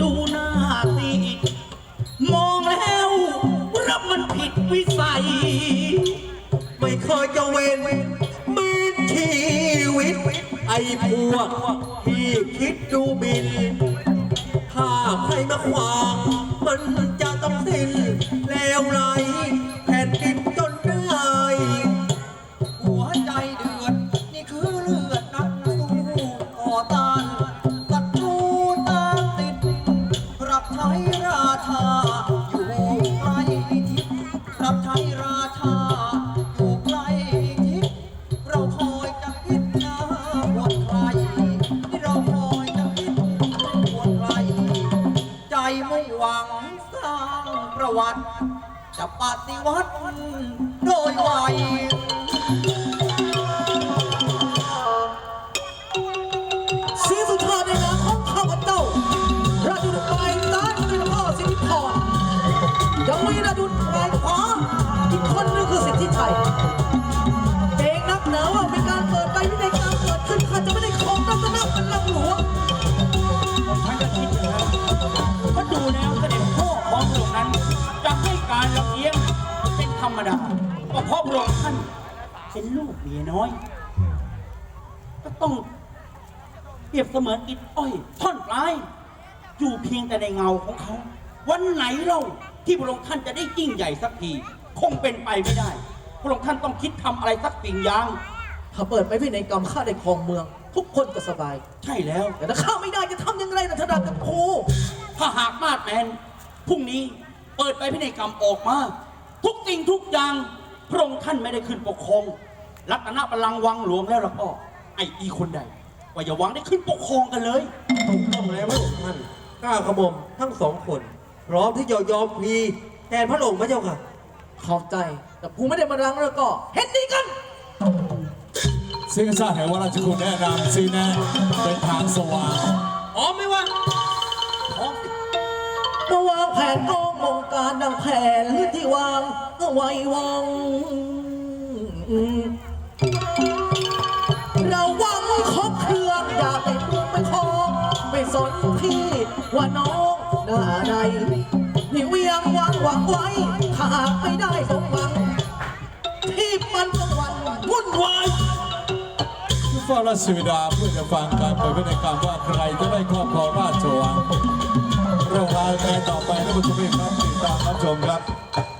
ดูหน้าตีมองแล้วรับมันผิดวิสัย ไม่เคยจะเว้นมีชีวิต ไอ้พวกที่คิดดูบิน ถ้าใครมาขวางมัน วัติจะปฏิวัติโดยไวเสียงสุดท้ายในนามของข้าพเจ้าราชบุตรปลายซ้ายเป็นพ่อสิทธิพรยังมีราชบุตรปลายขวาอีกคนนึงคือสิทธิชัย รรมดาก็เพราะพระองค์ท่านเป็นลูกเมียน้อย ก็ต้องเปรียบเสมือนอิฐอ้อยท่อนปลาย อยู่เพียงแต่ในเงาของเขา วันไหนเล่าที่พระองค์ท่านจะได้ยิ่งใหญ่สักที คงเป็นไปไม่ได้ พระองค์ท่านต้องคิดทำอะไรสักสิ่งอย่าง ถ้าเปิดใบพินัยกรรมข้าได้ครองเมือง ทุกคนจะสบาย ใช่แล้ว แต่ถ้าข้าไม่ได้จะทำยังไงนะธดากับครูถ้าหากมาดแมนพรุ่งนี้เปิดไปพินัยกรรมออกมา ทุกสิ่งทุกอย่าง พระองค์ท่านไม่ได้ขึ้นปกครอง รัตนบัลลังก์วังหลวงแล้วล่ะก็ไอ้อีคนใดว่าอย่าหวังได้ขึ้นปกครองกันเลย ถูกต้องแล้วพระองค์ท่านก้าวกระหม่อมทั้งสองคนพร้อมที่จะยอมพลีแทนพระองค์พระเจ้าค่ะ ขอบใจ แต่กูไม่ได้มารังแล้วก็ เห็นดีกัน ซึ่งชาติแห่งวราชกุลแนะนำซีแนะเป็นทางสว่างพร้อมไหมวะมาวางแผ นกองมงการดังแผนที่วางเอาไว้วางเราวังครบเครื่องอยากให้มึงไปคองไม่สนพี่ว่าน้องหน้าใดนี่เวียงวางหวังไว้ถ้าหากไม่ได้สมหวัง ที่มันต้องวันวุ่นวายผู้เฝ้าราชสุดาเพื่อจะฟังการเปิดพินัยกรรมว่าใครจะได้ครอบครองราชวัง เรื่องรต่อไปนะคุณผู้ชมครับติดตามรับชมครับ